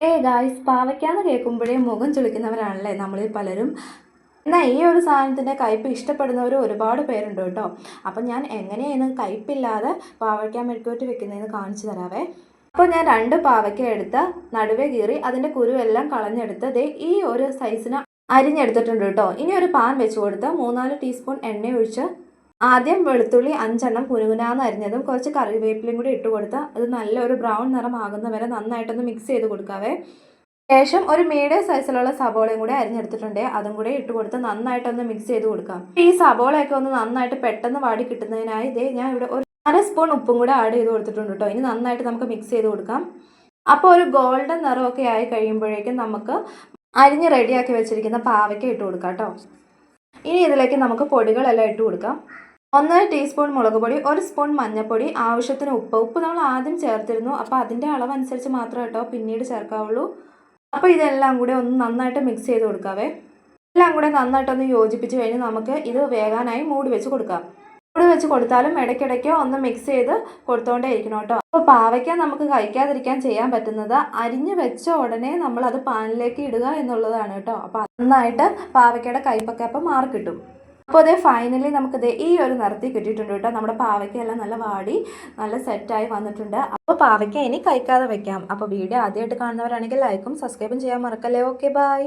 ഏ ഗായ്സ് പാവയ്ക്കാന്ന് കേൾക്കുമ്പോഴേ മുഖം ചുളിക്കുന്നവരാണല്ലേ നമ്മളിൽ പലരും. എന്നാൽ ഈ ഒരു സാധനത്തിന്റെ കയ്പ്പ് ഇഷ്ടപ്പെടുന്നവർ ഒരുപാട് പേരുണ്ട് കേട്ടോ. അപ്പം ഞാൻ എങ്ങനെയാണ് കയ്പ്പില്ലാതെ പാവയ്ക്ക മെഴുക്കുവരട്ടി വെക്കുന്നതെന്ന് കാണിച്ചു തരാവേ. അപ്പോൾ ഞാൻ രണ്ട് പാവയ്ക്ക എടുത്ത് നടുവേ കീറി അതിന്റെ കുരുവെല്ലാം കളഞ്ഞെടുത്ത് ദേ ഈ ഒരു സൈസിന് അരിഞ്ഞെടുത്തിട്ടുണ്ട് കേട്ടോ. ഇനി ഒരു പാൻ വെച്ച് കൊടുത്ത് മൂന്നാൽ ടീസ്പൂൺ എണ്ണ ഒഴിച്ച് ആദ്യം വെളുത്തുള്ളി അഞ്ചെണ്ണം കുനുകുനാന്ന് അരിഞ്ഞതും കുറച്ച് കറിവേപ്പിലയും കൂടി ഇട്ട് കൊടുത്ത് അത് നല്ലൊരു ബ്രൗൺ നിറമാകുന്ന വരെ നന്നായിട്ടൊന്ന് മിക്സ് ചെയ്ത് കൊടുക്കാവേ. ശേഷം ഒരു മീഡിയം സൈസിലുള്ള സബോളയും കൂടി അരിഞ്ഞെടുത്തിട്ടുണ്ട്. അതും കൂടി ഇട്ട് കൊടുത്ത് നന്നായിട്ടൊന്ന് മിക്സ് ചെയ്ത് കൊടുക്കാം. ഈ സബോളയൊക്കെ ഒന്ന് നന്നായിട്ട് പെട്ടെന്ന് വാടി കിട്ടുന്നതിനായി ഇതേ ഞാൻ ഇവിടെ ഒരു അര സ്പൂൺ ഉപ്പും കൂടി ആഡ് ചെയ്ത് കൊടുത്തിട്ടുണ്ട് കേട്ടോ ഇനി നന്നായിട്ട് നമുക്ക് മിക്സ് ചെയ്ത് കൊടുക്കാം. അപ്പോൾ ഒരു ഗോൾഡൻ നിറമൊക്കെ ആയി കഴിയുമ്പോഴേക്കും നമുക്ക് അരിഞ്ഞ് റെഡിയാക്കി വെച്ചിരിക്കുന്ന പാവയ്ക്ക ഇട്ട് കൊടുക്കാം കേട്ടോ ഇനി ഇതിലേക്ക് നമുക്ക് പൊടികളെല്ലാം ഇട്ട് കൊടുക്കാം. ഒന്നര ടീസ്പൂൺ മുളക് പൊടി ഒരു സ്പൂൺ മഞ്ഞൾപ്പൊടി ആവശ്യത്തിന് ഉപ്പ്. ഉപ്പ് നമ്മൾ ആദ്യം ചേർത്തിരുന്നു. അപ്പോൾ അതിന്റെ അളവനുസരിച്ച് മാത്രമേ കേട്ടോ പിന്നീട് ചേർക്കാവുള്ളൂ. അപ്പോൾ ഇതെല്ലാം കൂടെ ഒന്ന് നന്നായിട്ട് മിക്സ് ചെയ്ത് കൊടുക്കാവേ. എല്ലാം കൂടെ നന്നായിട്ടൊന്ന് യോജിപ്പിച്ച് കഴിഞ്ഞ് നമുക്ക് ഇത് വേകാനായി മൂടി വെച്ച് കൊടുക്കാം. മൂടി വെച്ച് കൊടുത്താലും ഇടയ്ക്കിടയ്ക്ക് ഒന്ന് മിക്സ് ചെയ്ത് കൊടുത്തോണ്ടേ ഇരിക്കണം കേട്ടോ. അപ്പോൾ പാവയ്ക്ക നമുക്ക് കഴിക്കാതിരിക്കാൻ ചെയ്യാൻ പറ്റുന്നത് അരിഞ്ഞ് വെച്ച ഉടനെ നമ്മൾ അത് പാനിലേക്ക് ഇടുക എന്നുള്ളതാണ് കേട്ടോ. അപ്പോൾ നന്നായിട്ട് പാവയ്ക്കയുടെ കൈപ്പൊക്കെ അപ്പം മാറി കിട്ടും അപ്പോൾ അതേ ഫൈനലി നമുക്കിത് ഈ ഒരു നിറത്തിൽ കിട്ടിയിട്ടുണ്ട് കേട്ടോ. നമ്മുടെ പാവയ്ക്കെല്ലാം നല്ല വാടി നല്ല സെറ്റായി വന്നിട്ടുണ്ട്. അപ്പോൾ പാവയ്ക്ക ഇനി കഴിക്കാതെ വെക്കാം. അപ്പോൾ വീഡിയോ ആദ്യമായിട്ട് കാണുന്നവരാണെങ്കിൽ ലൈക്കും സബ്സ്ക്രൈബും ചെയ്യാൻ മറക്കല്ലേ. Okay bye